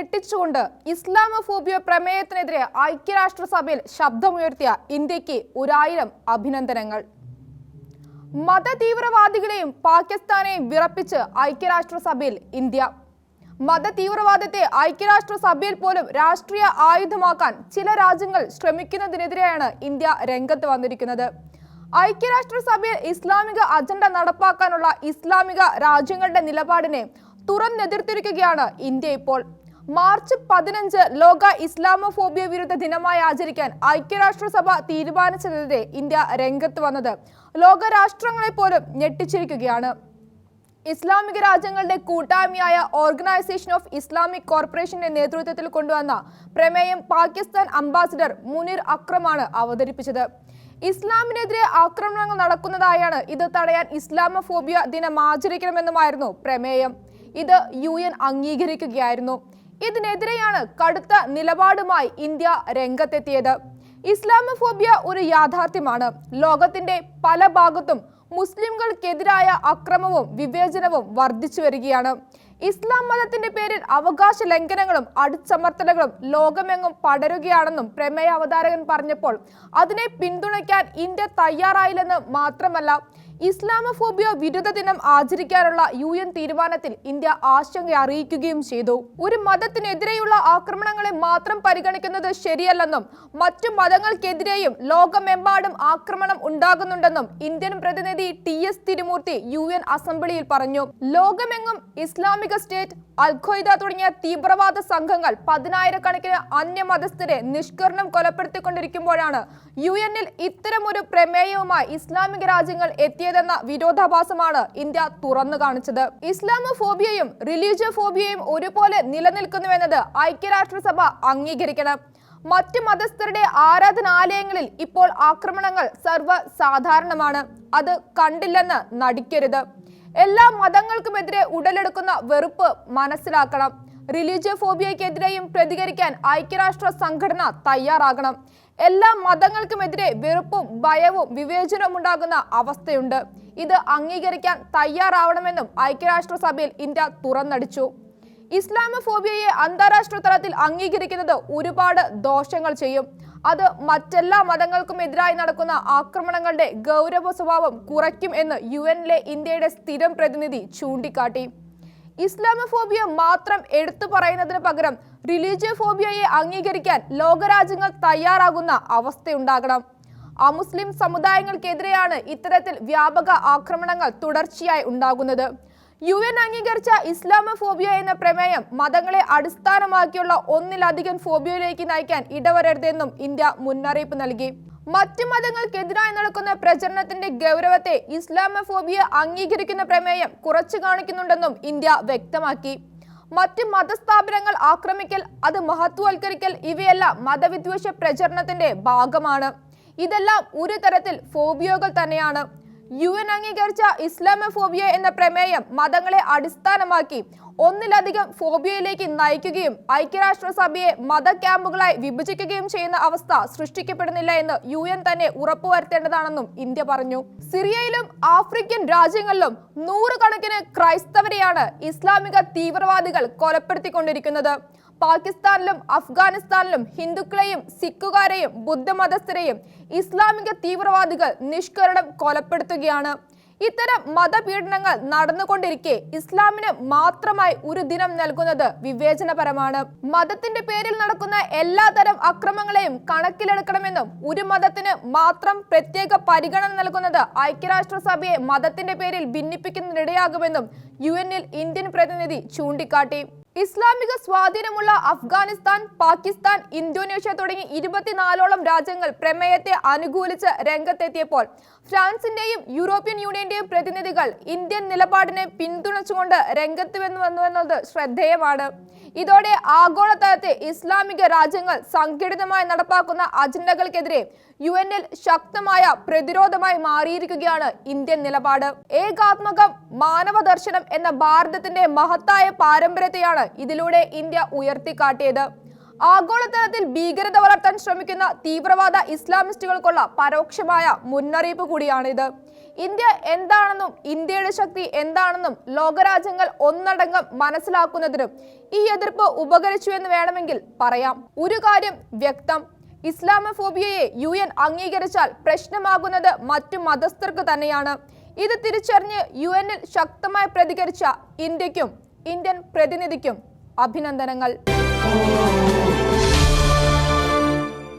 ഞെട്ടിച്ചുകൊണ്ട് ഇസ്ലാമോഫോബിയ പ്രമേയത്തിനെതിരെ ഐക്യരാഷ്ട്രസഭയിൽ ശബ്ദമുയർത്തിയ ഇന്ത്യയ്ക്ക് ഒരായിരം അഭിനന്ദനങ്ങൾ. മതതീവ്രവാദികളെയും പാകിസ്ഥാനെയും വിറപ്പിച്ച് ഐക്യരാഷ്ട്രസഭയിൽ ഇന്ത്യ. മതതീവ്രവാദത്തെ ഐക്യരാഷ്ട്രസഭയിൽ പോലും രാഷ്ട്രീയ ആയുധമാക്കാൻ ചില രാജ്യങ്ങൾ ശ്രമിക്കുന്നതിനെതിരെയാണ് ഇന്ത്യ രംഗത്ത് വന്നിരിക്കുന്നത്. ഐക്യരാഷ്ട്രസഭയിൽ ഇസ്ലാമിക അജണ്ട നടപ്പാക്കാനുള്ള ഇസ്ലാമിക രാജ്യങ്ങളുടെ നിലപാടിനെ തുറന്നെതിർത്തിരിക്കുകയാണ് ഇന്ത്യ ഇപ്പോൾ. മാർച്ച് പതിനഞ്ച് ലോക ഇസ്ലാമോഫോബിയ വിരുദ്ധ ദിനമായി ആചരിക്കാൻ ഐക്യരാഷ്ട്രസഭ തീരുമാനിച്ചതിനെതിരെ ഇന്ത്യ രംഗത്ത് വന്നത് ലോകരാഷ്ട്രങ്ങളെ പോലും ഞെട്ടിച്ചിരിക്കുകയാണ്. ഇസ്ലാമിക രാജ്യങ്ങളുടെ കൂട്ടായ്മയായ ഓർഗനൈസേഷൻ ഓഫ് ഇസ്ലാമിക് കോർപ്പറേഷന്റെ നേതൃത്വത്തിൽ കൊണ്ടുവന്ന പ്രമേയം പാകിസ്ഥാൻ അംബാസിഡർ മുനീർ അക്രമാണ് അവതരിപ്പിച്ചത്. ഇസ്ലാമിനെതിരെ ആക്രമണങ്ങൾ നടക്കുന്നതായാണ് ഇത് തടയാൻ ഇസ്ലാമോഫോബിയ ദിനം ആചരിക്കണമെന്നുമായിരുന്നു പ്രമേയം. ഇത് യു അംഗീകരിക്കുകയായിരുന്നു. ഇതിനെതിരെയാണ് കടുത്ത നിലപാടുമായി ഇന്ത്യ രംഗത്തെത്തിയത്. ഇസ്ലാമഫോബിയ ഒരു യാഥാർത്ഥ്യമാണ്. ലോകത്തിന്റെ പല ഭാഗത്തും മുസ്ലിംകൾക്കെതിരായ അക്രമവും വിവേചനവും വർദ്ധിച്ചു വരികയാണ്. ഇസ്ലാം മതത്തിന്റെ പേരിൽ അവകാശ ലംഘനങ്ങളും അടിച്ചമർത്തലുകളും ലോകമെങ്ങും പടരുകയാണെന്നും പ്രമേയ അവതാരകൻ പറഞ്ഞപ്പോൾ അതിനെ പിന്തുണയ്ക്കാൻ ഇന്ത്യ തയ്യാറായില്ലെന്ന് മാത്രമല്ല ഇസ്ലാമോഫോബിയ വിരുദ്ധ ദിനം ആചരിക്കാനുള്ള യു എൻ തീരുമാനത്തിൽ ഇന്ത്യ ആശങ്ക അറിയിക്കുകയും ചെയ്തു. ഒരു മതത്തിനെതിരെയുള്ള ആക്രമണങ്ങളെ മാത്രം പരിഗണിക്കുന്നത് ശരിയല്ലെന്നും മറ്റു മതങ്ങൾക്കെതിരെയും ലോകമെമ്പാടും ആക്രമണം ഉണ്ടാകുന്നുണ്ടെന്നും ഇന്ത്യൻ പ്രതിനിധി T S Tirumurti U N അസംബ്ലിയിൽ പറഞ്ഞു. ലോകമെങ്ങും ഇസ്ലാമിക സ്റ്റേറ്റ് അൽഖയ്ദ തുടങ്ങിയ തീവ്രവാദ സംഘങ്ങൾ പതിനായിരക്കണക്കിന് അന്യമതസ്ഥരെ നിഷ്കരണം കൊലപ്പെടുത്തിക്കൊണ്ടിരിക്കുമ്പോഴാണ് യു എന്നിൽ ഇത്തരമൊരു പ്രമേയവുമായി ഇസ്ലാമിക രാജ്യങ്ങൾ എത്തിയതെന്ന വിരോധാഭാസമാണ് ഇന്ത്യ തുറന്നു കാണിച്ചത്. ഇസ്ലാമോഫോബിയയും റിലീജിയോഫോബിയയും ഒരുപോലെ നിലനിൽക്കുന്നുവെന്നത് ഐക്യരാഷ്ട്രസഭ അംഗീകരിക്കണം. മറ്റ് മതസ്ഥരുടെ ആരാധനാലയങ്ങളിൽ ഇപ്പോൾ ആക്രമണങ്ങൾ സർവ സാധാരണമാണ് അത് കണ്ടില്ലെന്ന് നടിക്കരുത്. എല്ലാ മതങ്ങൾക്കുമെതിരെ ഉടലെടുക്കുന്ന വെറുപ്പ് മനസ്സിലാക്കണം. റിലീജിയോഫോബിയക്കെതിരെയും പ്രതികരിക്കാൻ ഐക്യരാഷ്ട്ര സംഘടന തയ്യാറാകണം. എല്ലാ മതങ്ങൾക്കുമെതിരെ വെറുപ്പും ഭയവും വിവേചനവും ഉണ്ടാകുന്ന അവസ്ഥയുണ്ട്. ഇത് അംഗീകരിക്കാൻ തയ്യാറാവണമെന്നും ഐക്യരാഷ്ട്ര സഭയിൽ ഇന്ത്യ തുറന്നടിച്ചു. ഇസ്ലാമോഫോബിയയെ അന്താരാഷ്ട്ര തലത്തിൽ അംഗീകരിക്കുന്നത് ഒരുപാട് ദോഷങ്ങൾ ചെയ്യും. അത് മറ്റെല്ലാ മതങ്ങൾക്കും എതിരായി നടക്കുന്ന ആക്രമണങ്ങളുടെ ഗൗരവ സ്വഭാവം കുറയ്ക്കും എന്ന് യു എനിലെ ഇന്ത്യയുടെ സ്ഥിരം പ്രതിനിധി ചൂണ്ടിക്കാട്ടി. ഇസ്ലാമോഫോബിയ മാത്രം എടുത്തു പറയുന്നതിന് പകരം റിലീജിയോഫോബിയയെ അംഗീകരിക്കാൻ ലോകരാജ്യങ്ങൾ തയ്യാറാകുന്ന അവസ്ഥയുണ്ടാകണം. അമുസ്ലിം സമുദായങ്ങൾക്കെതിരെയാണ് ഇത്തരത്തിൽ വ്യാപക ആക്രമണങ്ങൾ തുടർച്ചയായി ഉണ്ടാകുന്നത്. യു എൻ അംഗീകരിച്ച ഇസ്ലാമോഫോബിയ എന്ന പ്രമേയം മതങ്ങളെ അടിസ്ഥാനമാക്കിയുള്ള ഒന്നിലധികം ഫോബിയയിലേക്ക് നയിക്കാൻ ഇടവരരുതെന്നും ഇന്ത്യ മുന്നറിയിപ്പ് നൽകി. മറ്റു മതങ്ങൾക്കെതിരായി നടക്കുന്ന പ്രചരണത്തിന്റെ ഗൗരവത്തെ ഇസ്ലാമോഫോബിയ അംഗീകരിക്കുന്ന പ്രമേയം കുറച്ചു കാണിക്കുന്നുണ്ടെന്നും ഇന്ത്യ വ്യക്തമാക്കി. മറ്റ് മതസ്ഥാപനങ്ങൾ ആക്രമിക്കൽ അത് മഹത്വവൽക്കരിക്കൽ ഇവയെല്ലാം മതവിദ്വേഷ പ്രചരണത്തിന്റെ ഭാഗമാണ്. ഇതെല്ലാം ഒരു തരത്തിൽ ഫോബിയോകൾ തന്നെയാണ്. യു എൻ അംഗീകരിച്ച ഇസ്ലാമോഫോബിയ എന്ന പ്രമേയം മതങ്ങളെ അടിസ്ഥാനമാക്കി ഒന്നിലധികം ഫോബിയയിലേക്ക് നയിക്കുകയും ഐക്യരാഷ്ട്രസഭയെ മത ക്യാമ്പുകളായി വിഭജിക്കുകയും ചെയ്യുന്ന അവസ്ഥ സൃഷ്ടിക്കപ്പെടുന്നില്ല എന്ന് യു എൻ തന്നെ ഉറപ്പുവരുത്തേണ്ടതാണെന്നും ഇന്ത്യ പറഞ്ഞു. സിറിയയിലും ആഫ്രിക്കൻ രാജ്യങ്ങളിലും നൂറുകണക്കിന് ക്രൈസ്തവരെയാണ് ഇസ്ലാമിക തീവ്രവാദികൾ കൊലപ്പെടുത്തിക്കൊണ്ടിരിക്കുന്നത്. പാകിസ്ഥാനിലും അഫ്ഗാനിസ്ഥാനിലും ഹിന്ദുക്കളെയും സിഖുകാരെയും ബുദ്ധമതസ്ഥരെയും ഇസ്ലാമിക തീവ്രവാദികൾ നിഷ്കരണം കൊലപ്പെടുത്തുകയാണ്. ഇത്തരം മതപീഡനങ്ങൾ നടന്നുകൊണ്ടിരിക്കെ ഇസ്ലാമിന് മാത്രമായി ഒരു ദിനം നൽകുന്നത് വിവേചനപരമാണ്. മതത്തിന്റെ പേരിൽ നടക്കുന്ന എല്ലാതരം അക്രമങ്ങളെയും കണക്കിലെടുക്കണമെന്നും ഒരു മതത്തിന് മാത്രം പ്രത്യേക പരിഗണന നൽകുന്നത് ഐക്യരാഷ്ട്രസഭയെ മതത്തിന്റെ പേരിൽ ഭിന്നിപ്പിക്കുന്നതിനിടയാകുമെന്നും യു എന്നിൽ ഇന്ത്യൻ പ്രതിനിധി ചൂണ്ടിക്കാട്ടി. ഇസ്ലാമിക സ്വാധീനമുള്ള അഫ്ഗാനിസ്ഥാൻ പാകിസ്ഥാൻ ഇന്തോനേഷ്യ തുടങ്ങി ഇരുപത്തിനാലോളം രാജ്യങ്ങൾ പ്രമേയത്തെ അനുകൂലിച്ച് രംഗത്തെത്തിയപ്പോൾ ഫ്രാൻസിന്റെയും യൂറോപ്യൻ യൂണിയന്റെയും പ്രതിനിധികൾ ഇന്ത്യൻ നിലപാടിനെ പിന്തുണച്ചുകൊണ്ട് രംഗത്ത് വന്നുവെന്നത് ശ്രദ്ധേയമാണ്. ഇതോടെ ആഗോളതലത്തെ ഇസ്ലാമിക രാജ്യങ്ങൾ സംഘടിതമായി നടപ്പാക്കുന്ന അജണ്ടകൾക്കെതിരെ യു എന്നിൽ ശക്തമായ പ്രതിരോധമായി മാറിയിരിക്കുകയാണ് ഇന്ത്യൻ നിലപാട്. ഏകാത്മകം മാനവ ദർശനം എന്ന ഭാരതത്തിന്റെ മഹത്തായ പാരമ്പര്യത്തെയാണ് ഇതിലൂടെ ഇന്ത്യ ഉയർത്തിക്കാട്ടിയത്. ആഗോളതലത്തിൽ ഭീകരത വളർത്താൻ ശ്രമിക്കുന്ന തീവ്രവാദ ഇസ്ലാമിസ്റ്റുകൾക്കുള്ള പരോക്ഷമായ മുന്നറിയിപ്പ് കൂടിയാണിത്. ഇന്ത്യ എന്താണെന്നും ഇന്ത്യയുടെ ശക്തി എന്താണെന്നും ലോകരാജ്യങ്ങൾ ഒന്നടങ്കം മനസ്സിലാക്കുന്നതിനും ഈ എതിർപ്പ് ഉപകരിച്ചു എന്ന് വേണമെങ്കിൽ പറയാം. ഒരു കാര്യം വ്യക്തം. ഇസ്ലാമഫോബിയയെ യു എൻ അംഗീകരിച്ചാൽ പ്രശ്നമാകുന്നത് മറ്റു മതസ്ഥർക്ക് തന്നെയാണ്. ഇത് തിരിച്ചറിഞ്ഞ് യു എന്നിൽ ശക്തമായി പ്രതികരിച്ച ഇന്ത്യക്കും ഇന്ത്യൻ പ്രതിനിധിക്കും അഭിനന്ദനങ്ങൾ.